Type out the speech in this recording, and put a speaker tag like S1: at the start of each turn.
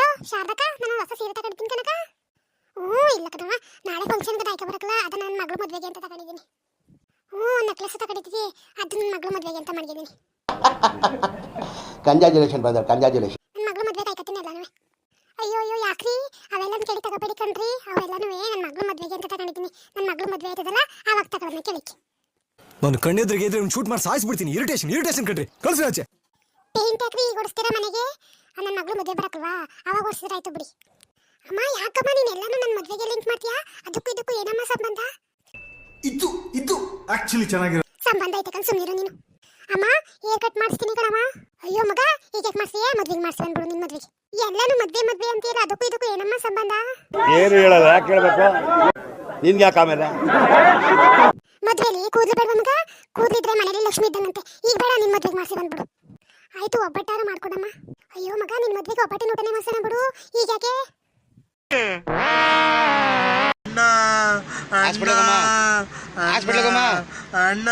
S1: Hello ಶಾರದಕ್ಕ ನಾನು ಹೊಸ ಸೀರೆ ತಗೊಂಡಿದ್ದೀನಿ ಕನಕ ಹ್ಞೂ ಇಲ್ಲ ಕಣವ ನಾಳೆ ಫಂಕ್ಷನ್ಗೆ ದಾಯ್ಕ ಬರಕಲ್ಲ ಅದು ನನ್ನ ಮಗಳು ಮದುವೆಗೆ ಅಂತ ತಗೊಂಡಿದ್ದೀನಿ. ಹ್ಞೂ ನೆಕ್ಲೆಸ್ ತಗೊಂಡಿದ್ದೀವಿ ಅದು ನನ್ನ ಮಗಳು ಮದುವೆಗೆ ಅಂತ ಮಾಡಿದ್ದೀನಿ
S2: ಕಂಜಾಜುಲೇಷನ್ ಬ್ರದರ್ ಕಂಜಾಜುಲೇಷನ್
S1: ನನ್ನ ಮಗಳು ಮದುವೆ ಕಾಯ್ಕತ್ತೀನಿ ಎಲ್ಲನೂ ಅಯ್ಯೋ ಅಯ್ಯೋ ಯಾಕ್ರಿ? ಅವೆಲ್ಲ ಕೇಳಿ ತಗೋಬೇಡಿ ಕಣ್ರಿ. ಅವೆಲ್ಲನೂ ನನ್ನ ಮಗಳು ಮದುವೆಗೆ ಅಂತ ತಗೊಂಡಿದ್ದೀನಿ. ನನ್ನ ಮಗಳು ಮದುವೆ ಆಯ್ತದಲ್ಲ ಆವಾಗ ತಗೊಳ್ಳೋಣ ಕೇಳಿಕ್ಕೆ.
S3: ನಾನು ಕಣ್ಣೆದ್ರಿಗೆ ಇದ್ರೆ ಶೂಟ್ ಮಾಡಿ ಸಾಯಿಸ್ಬಿಡ್ತೀನಿ. ಇರಿಟೇಷನ್ ಇರಿಟೇಷನ್ ಕಣ್ರಿ. ಕಳ್ಸಿ ಆಚೆ.
S1: ಪೇಂಟ್ ಹಾಕ್ರಿ ಈಗ ಓಡಿಸ್ತೀರಾ ಮನೆಗೆ? ನನ್ನ ಮಗಳು ಮದುವೆ ಬರಕಲ್ವಾ? ಅವಾಗ ಓಡಿಸಿದ್ರಾಯ್ತು ಬಿಡಿ. ಅಮ್ಮ ಯಾಕಮ್ಮ ನೀನು ಎಲ್ಲಾನು ನನ್ನ ಮದುವೆಗೆ ಲಿಂಕ್ ಮಾಡ್ತೀಯಾ? ಅದಕ್ಕೂ ಇದಕ್ಕೂ ಏನಮ್ಮ ಸಂಬಂಧ?
S4: ಇದು ಇದು ಆಕ್ಚುಲಿ ಚೆನ್ನಾಗಿರೋ
S1: ಸಂಬಂಧ ಐತೆ ಕಣ್ ಸುಮ್ಮನಿರು ನೀನು. ಅಮ್ಮ ಹೇರ್ ಕಟ್ ಮಾಡಿಸ್ತೀನಿ ಕಣಮ್ಮ. ಅಯ್ಯೋ ಮಗ ಈಗ ಕಟ್ ಮಾಡಿಸ್ತೀಯ ಮದ್ವೆಗೆ ಮಾಡಿಸಿ ಅಂದ್ಬಿಡು ನಿನ್ನ ಮದ್ವೆಗೆ. ಎಲ್ಲಾನು ಮದ್ವೆ ಮದ್ವೆ ಅಂತೀರ ಅದಕ್ಕೂ ಇದಕ್ಕೂ ಏನಮ್ಮ ಸಂಬಂಧ?
S2: ಏನು ಹೇಳಲ್ಲ ಯಾಕೆ ಹೇಳ್ಬೇಕು? ನಿನ್ಗೆ ಯಾಕೆ ಆಮೇಲೆ?
S1: ಮದ್ವೆಲಿ ಕೂದಲು ಬೇಡ ಮಗ? ಕೂದಲಿದ್ರೆ ಮನೇಲಿ ಲಕ್ಷ್ಮಿ ಇದ್ದಂಗಂತೆ. ಈಗ ಬೇಡ ನಿನ್ ಮದ್ವೆಗೆ ಮಾಡಿಸಿ ಬಂದ್ಬಿಡು ಆಯ್ತು ಒಬ್ಬಟ್ಟಾರ ಮಾಡ್ಕೊಡಮ್ಮ. ಮದ್ವೆಗೆ ಒಬ್ಬಟ್ಟಿನ ಊಟನೇ ಮಾಡ್ಸೋಣ ಬಿಡು. ಈಗ ಯಾಕೆ?
S2: ಹಾಸ್ಪಿಟ್ಲಿಗಮ್ಮ ಹಾಸ್ಪಿಟ್ಲಿಗಮ್ಮ
S5: ಅಣ್ಣ.